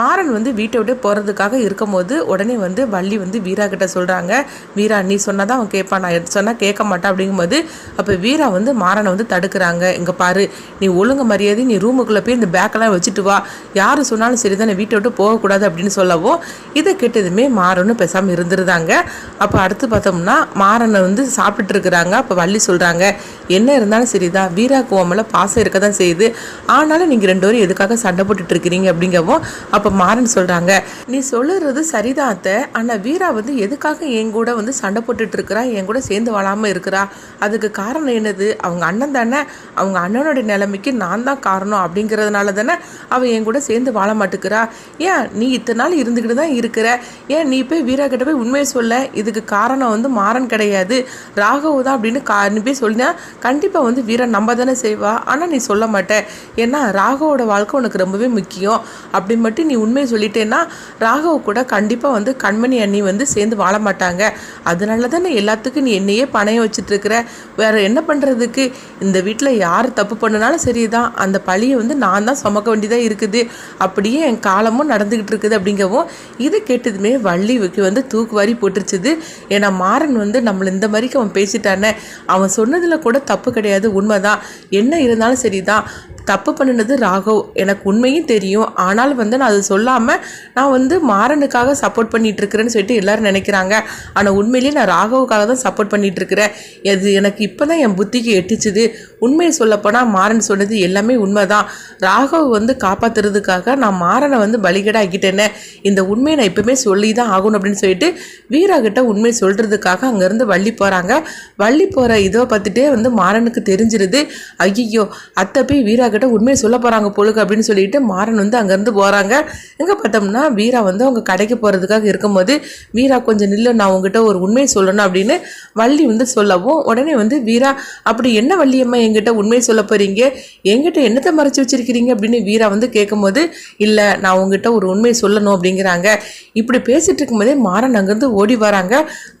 மாறன் வந்து வீட்டை விட்டு போகிறதுக்காக இருக்கும்போது உடனே வந்து வள்ளி வந்து வீரா கிட்ட சொல்கிறாங்க வீரா நீ சொன்னால் தான் அவன் கேட்பான். நான் சொன்னால் கேட்க மாட்டான் அப்படிங்கும்போது அப்போ வீரா வந்து மாறனை வந்து தடுக்கிறாங்க. இங்கே பாரு நீ ஒழுங்கு மரியாதை நீ ரூமுக்குள்ளே போய் இந்த பேக்கெல்லாம் வச்சுட்டு வா. யார் சொன்னாலும் சரி தான் வீட்டை விட்டு போகக்கூடாது அப்படின்னு சொல்லவும் இதை கேட்டதுமே மாறனும் பேசாமல் இருந்துருந்தாங்க. அப்போ அடுத்து பார்த்தோம்னா மாறனை வந்து சாப்பிட்டுட்டு இருக்கிறாங்க. அப்போ வள்ளி சொல்கிறாங்க என்ன இருந்தாலும் சரிதான். வீரா கோவமில் பாசம் இருக்க தான் செய்யுது. ஆனாலும் நீங்கள் ரெண்டு பேரும் எதுக்காக சண்டை போட்டுட்டு இருக்கிறீங்க? அப்படிங்கவும் அப்போ மாறன் சொல்கிறாங்க நீ சொல்லுறது சரிதான் அத்தை. ஆனால் வீரா வந்து எதுக்காக என் கூட வந்து சண்டை போட்டுட்டு இருக்கிறா? என் கூட சேர்ந்து வாழாமல் இருக்கிறா? அதுக்கு காரணம் என்னது? அவங்க அண்ணன் தானே. அவங்க அண்ணனுடைய நிலைமைக்கு நான் தான் காரணம் அப்படிங்கிறதுனால தானே அவள் என் கூட சேர்ந்து வாழ மாட்டேங்கிறா ஏன்? நீ இத்தனை நாள் இருந்துக்கிட்டு தான் இருக்கிற. ஏன் நீ போய் வீரா கிட்ட போய் உண்மையை சொல்ல? இதுக்கு காரணம் வந்து மாறன் கிடையாது. ராகவ் தான் அப்படின்னு கா நீ போய் சொல்லினா கண்டிப்பாக வந்து வீரா நம்ப தானே செய்வா. ஆனால் நீ சொல்ல மாட்டே. ஏன்னா ராகவோட வாழ்க்கை உனக்கு ரொம்பவே முக்கியம். அப்படி மட்டும் நீ உண்மையை சொல்லிட்டேன்னா ராகவ் கூட கண்டிப்பாக வந்து கண்மணி அண்ணி வந்து சேர்ந்து வாழ மாட்டாங்க. அதனால தானே எல்லாத்துக்கும் நீ என்னையே பணையம் வச்சுட்டு இருக்கிற வேற என்ன பண்ணுறதுக்கு இந்த வீட்டில் யார் தப்பு பண்ணினாலும் சரிதான். அந்த பழியை வந்து நான் தான் சுமக்க வேண்டியதாக இருக்குது. அப்படியே என் காலமும் நடந்துக்கிட்டு இருக்குது அப்படிங்கவும் இது கேட்டதுமே வள்ளிக்கு வந்து தூக்குவாரி போட்டுருச்சுது. ஏன்னா மாறன் வந்து நம்மளை இந்த மாதிரிக்கு அவன் பேசிட்டானே. அவன் சொன்னதில் கூட தப்பு கிடையாது. உண்மைதான். என்ன இருந்தாலும் சரிதான். தப்பு பண்ணினது ராகவ். எனக்கு உண்மையும் தெரியும். ஆனால் வந்து நான் அது சொல்லாமல் நான் வந்து மாறனுக்காக சப்போர்ட் பண்ணிட்டு இருக்கிறேன்னு சொல்லிட்டு எல்லாரும் நினைக்கிறாங்க. ஆனால் உண்மையிலேயே நான் ராகவுக்காக தான் சப்போர்ட் பண்ணிட்டு இருக்கிறேன் அது எனக்கு இப்போ தான் என் புத்திக்கு எட்டிச்சுது. உண்மையை சொல்லப்போனால் மாறன் சொன்னது எல்லாமே உண்மைதான். ராகவ் வந்து காப்பாத்துறதுக்காக நான் மாறனை வந்து பலிகடாக்கிட்டேனே. இந்த உண்மையை நான் எப்பவுமே சொல்லி தான் ஆகணும் அப்படின்னு சொல்லிட்டு வீரா கிட்ட உண்மையை சொல்கிறதுக்காக அங்கேருந்து வள்ளி போகிறாங்க வள்ளி போகிற இதோ பார்த்துட்டே வந்து மாறனுக்கு தெரிஞ்சிருது. ஐயோ அத்தை போய் வீரா கிட்ட உண்மையை சொல்ல போகிறாங்க பொழுது அப்படின்னு சொல்லிட்டு மாறன் வந்து அங்கேருந்து போகிறாங்க எங்கே பார்த்தோம்னா வீரா வந்து அவங்க கடைக்கு போகிறதுக்காக இருக்கும்போது வீரா கொஞ்சம் நில்லு நான் உங்ககிட்ட ஒரு உண்மையை சொல்லணும் அப்படின்னு வள்ளி வந்து சொல்லவும் உடனே வந்து வீரா அப்படி என்ன வள்ளியம்மா என்கிட்ட உண்மையை சொல்ல போகிறீங்க என்கிட்ட என்னத்தை மறைச்சு வச்சிருக்கிறீங்க? அப்படின்னு வீரா வந்து கேட்கும்போது இல்லை நான் உங்ககிட்ட ஒரு உண்மையை சொல்லணும் அப்படிங்கிறாங்க. இப்படி பேசிட்டு இருக்கும்போதே மாறன் அங்கேருந்து ஓடி வராங்க.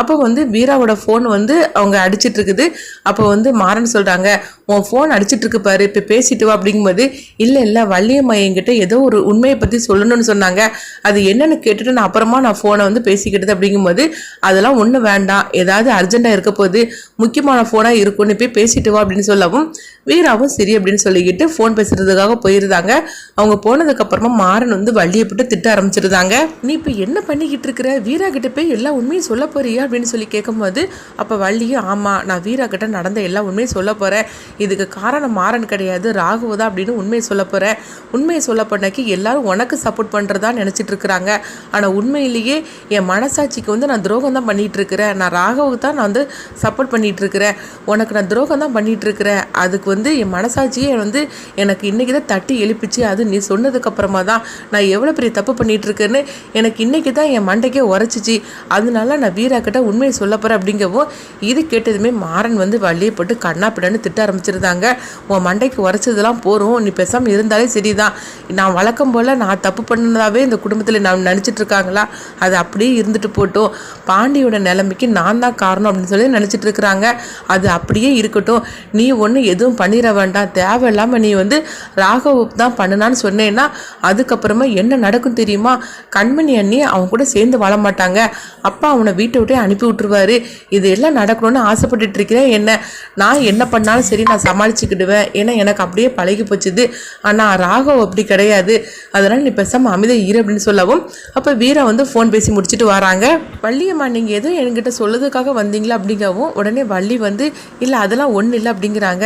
அப்போ வந்து வீராவோட ஃபோன் வந்து அவங்க அடிச்சிட்டு இருக்குது. அப்போ வந்து மாறன் சொல்கிறாங்க உன் ஃபோன் அடிச்சிட்டு இருக்கு பாரு இப்போ பேசிட்டு வா அப்படிங்கும்போது இல்லை இல்லை வள்ளியம்மா என்கிட்ட ஏதோ ஒரு உண்மையை பற்றி சொல்லணும்னு சொன்னாங்க. அது என்னன்னு கேட்டுட்டு நான் அப்புறமா நான் ஃபோனை வந்து பேசிக்கிட்டது. அப்படிங்கும்போது அதெல்லாம் ஒன்றும் வேண்டாம். ஏதாவது அர்ஜென்ட்டாக இருக்க போது முக்கியமான ஃபோனாக இருக்கும்னு போய் பேசிட்டு வா அப்படின்னு சொல்லவும் வீராவும் சரி அப்படின்னு சொல்லிக்கிட்டு ஃபோன் பேசுறதுக்காக போயிருந்தாங்க. அவங்க போனதுக்கப்புறமா மாறன் வந்து வள்ளியை போட்டு திட்ட ஆரம்பிச்சிருந்தாங்க. நீ இப்போ என்ன பண்ணிக்கிட்டு இருக்கிற? வீரா கிட்ட போய் எல்லா உண்மையும் சொல்ல போறியா? அப்படின்னு சொல்லி கேட்கும்போது அப்போ வள்ளியும் ஆமாம் நான் வீரா கிட்ட நடந்த எல்லா உண்மையும் சொல்ல போகிறேன் இதுக்கு காரணம் மாறன் கிடையாது. ராகு தான் அப்படின்னு உண்மையை சொல்ல போகிறேன் உண்மையை சொல்ல பண்ணக்கு எல்லாரும் உனக்கு சப்போர்ட் பண்ணுறதா நினச்சிட்டு இருக்கிறாங்க. ஆனால் உண்மையிலேயே என் மனசாட்சிக்கு வந்து நான் துரோகம் தான் பண்ணிட்டு இருக்கிறேன். நான் ராகவுக்கு தான் நான் வந்து சப்போர்ட் பண்ணிட்டு இருக்கிறேன். உனக்கு நான் துரோகம் தான் பண்ணிட்டு இருக்கிறேன். அதுக்கு வந்து என் மனசாட்சியே வந்து எனக்கு இன்றைக்கி தான் தட்டி எழுப்பிச்சு அது நீ சொன்னதுக்கப்புறமா தான் நான் எவ்வளோ பெரிய தப்பு பண்ணிட்டு இருக்கேன்னு எனக்கு இன்றைக்கி தான் என் மண்டைக்கே உரைச்சிச்சு. அதனால நான் வீரா கிட்ட உண்மையை சொல்ல போகிறேன் அப்படிங்கவும் இது கேட்டதுமே மாறன் வந்து வழியை போட்டு கண்ணா பிடன்னு திட்ட ஆரம்பிச்சிருந்தாங்க. உன் மண்டைக்கு உரைச்சதெல்லாம் போகிறோம் நீ பேசாமல் இருந்தாலே சரிதான். நான் வழக்கம் போல் நான் தப்பு பண்ணதாவே இந்த குடும்பத்தில் நான் நினச்சிட்டு இருக்காங்களா? அது அப்படியே இருந்துட்டு போட்டோம். பாண்டியோட நிலைமைக்கு நான் தான் காரணம் அப்படின்னு சொல்லி நினச்சிட்டு இருக்கிறாங்க. அது அப்படியே இருக்கட்டும். நீ ஒன்றும் எதுவும் பண்ணிட வேண்டாம். தேவையில்லாமல் நீ வந்து ராகவ் தான் பண்ணுனான்னு சொன்னேன்னா அதுக்கப்புறமா என்ன நடக்கும் தெரியுமா? கண்மணி அண்ணி அவங்க கூட சேர்ந்து வாழ மாட்டாங்க. அப்பா அவனை வீட்டை விட்டே அனுப்பி விட்டுருவாரு. இது எல்லாம் நடக்கணும்னு ஆசைப்பட்டுட்டு இருக்கிறேன். என்ன? நான் என்ன பண்ணாலும் சரி நான் சமாளிச்சுக்கிடுவேன். ஏன்னா எனக்கு அப்படியே பழகி போச்சுது. ஆனால் ராகவ் அப்படி கிடையாது. அதனால் நீ பேசாமல் அமித இரு அப்படின்னு சொல்லவும் அப்போ வீரா வந்து ஃபோன் பேசி முடிச்சுட்டு வராங்க. வள்ளியம்மா நீங்கள் எதுவும் என்கிட்ட சொல்லதுக்காக வந்தீங்களா அப்படிங்கவும் உடனே வள்ளி வந்து இல்லை அதெல்லாம் ஒன்றும் இல்லை அப்படிங்கிறாங்க.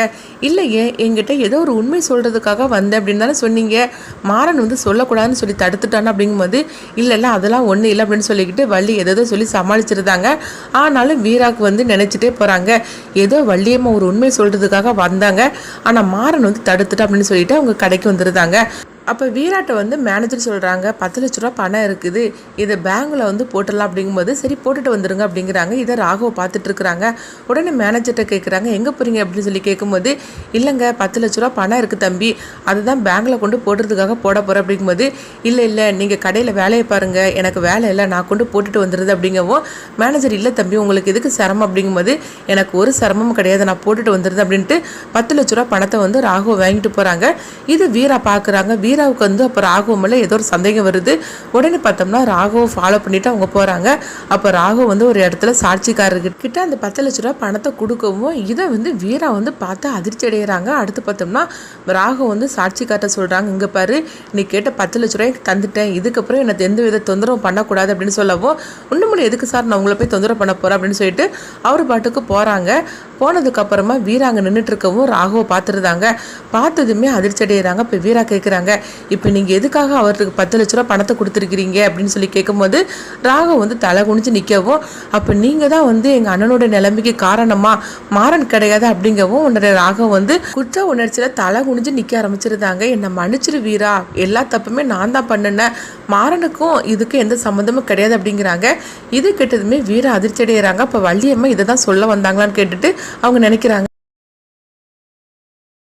இல்லையே என்கிட்ட ஏதோ ஒரு உண்மை சொல்கிறதுக்காக வந்தேன் அப்படின்னு தானே சொன்னீங்க. மாறன் வந்து சொல்லக்கூடாதுன்னு சொல்லி தடுத்துட்டான்னு அப்படிங்கும்போது இல்லை இல்லை அதெல்லாம் ஒன்றும் இல்லை அப்படின்னு சொல்லிக்கிட்டு வள்ளி ஏதோ சொல்லி சமாளிச்சிருந்தாங்க. ஆனாலும் வீராக்கு வந்து நினச்சிட்டே போகிறாங்க ஏதோ வள்ளியம்மா ஒரு உண்மை சொல்கிறதுக்காக வந்தாங்க. ஆனால் மாறன் வந்து தடுத்து கொடுத்துட்டு அப்படின்னு சொல்லிட்டு அவங்க கடைக்கு வந்துருந்தாங்க. அப்போ வீராட்ட வந்து மேனேஜர் சொல்கிறாங்க பத்து லட்ச ரூபா பணம் இருக்குது இதை பேங்க்கில் வந்து போட்டுடலாம் அப்படிங்கும்போது சரி போட்டுட்டு வந்துடுங்க அப்படிங்கிறாங்க. இதை ராகவ பார்த்துட்டு இருக்கிறாங்க. உடனே மேனேஜர்கிட்ட கேட்குறாங்க எங்கே போகிறீங்க அப்படின்னு சொல்லி கேட்கும்போது இல்லைங்க பத்து லட்ச ரூபா பணம் இருக்குது தம்பி. அதுதான் பேங்க்கில் கொண்டு போடுறதுக்காக போட போகிறேன் அப்படிங்கும்போது இல்லை இல்லை நீங்கள் கடையில் வேலையை பாருங்கள் எனக்கு வேலை இல்லை நான் கொண்டு போட்டுட்டு வந்துடுது அப்படிங்கவும் மேனேஜர் இல்லை தம்பி உங்களுக்கு எதுக்கு சிரமம்? அப்படிங்கும்போது எனக்கு ஒரு சிரமமும் கிடையாது. நான் போட்டுட்டு வந்துடுது அப்படின்ட்டு பத்து லட்ச ரூபா பணத்தை வந்து ராகவ வாங்கிட்டு போகிறாங்க இது வீரா பார்க்குறாங்க வீராவுக்கு வந்து அப்போ ராகவ் மேலே ஏதோ ஒரு சந்தேகம் வருது. உடனே பார்த்தோம்னா ராகவை ஃபாலோ பண்ணிவிட்டு அவங்க போகிறாங்க அப்போ ராகவ் வந்து ஒரு இடத்துல சாட்சிக்காரர்கிட்ட அந்த பத்து லட்ச ரூபா பணத்தை கொடுக்கவும் இதை வந்து வீரா வந்து பார்த்து அதிர்ச்சி அடைகிறாங்க அடுத்து பார்த்தோம்னா ராகவ் வந்து சாட்சிக்கார்ட்ட சொல்கிறாங்க இங்கே பாரு நீ கேட்ட பத்து லட்ச ரூபாய் தந்துட்டேன். இதுக்கப்புறம் எனக்கு எந்த வித தொந்தரவும் பண்ணக்கூடாது அப்படின்னு சொல்லவும் ஒன்றும் எதுக்கு சார் நான் உங்களை போய் தொந்தரவு பண்ண போகிறேன் அப்படின்னு சொல்லிட்டு அவர் பாட்டுக்கு போகிறாங்க போனதுக்கப்புறமா வீரா அங்கே நின்றுட்டு இருக்கவும் ராகவை பார்த்துருந்தாங்க பார்த்ததுமே அதிர்ச்சி அடைகிறாங்க இப்போ வீரா கேட்குறாங்க இப்போ நீங்கள் எதுக்காக அவருக்கு பத்து லட்ச ரூபா பணத்தை கொடுத்துருக்கிறீங்க அப்படின்னு சொல்லி கேட்கும்போது ராகவ் வந்து தலை குனிஞ்சு நிற்கவும் அப்போ நீங்கள் தான் வந்து எங்கள் அண்ணனோட நிலைமைக்கு காரணமா மாறன் கிடையாது அப்படிங்கவும் உன்னோட ராகவ் வந்து குற்ற உணர்ச்சியில் தலை குனிஞ்சு நிற்க ஆரம்பிச்சிருந்தாங்க. என்னை மன்னிச்சிரு வீரா எல்லா தப்புமே நான் தான் பண்ணினேன். மாறனுக்கும் இதுக்கும் எந்த சம்மந்தமும் கிடையாது அப்படிங்கிறாங்க. இது கேட்டதுமே வீர அதிர்ச்சி அடைகிறாங்க அப்போ வள்ளியம்மா இதை தான் சொல்ல வந்தாங்களான்னு கேட்டுட்டு அவங்க நினைக்கிறாங்க.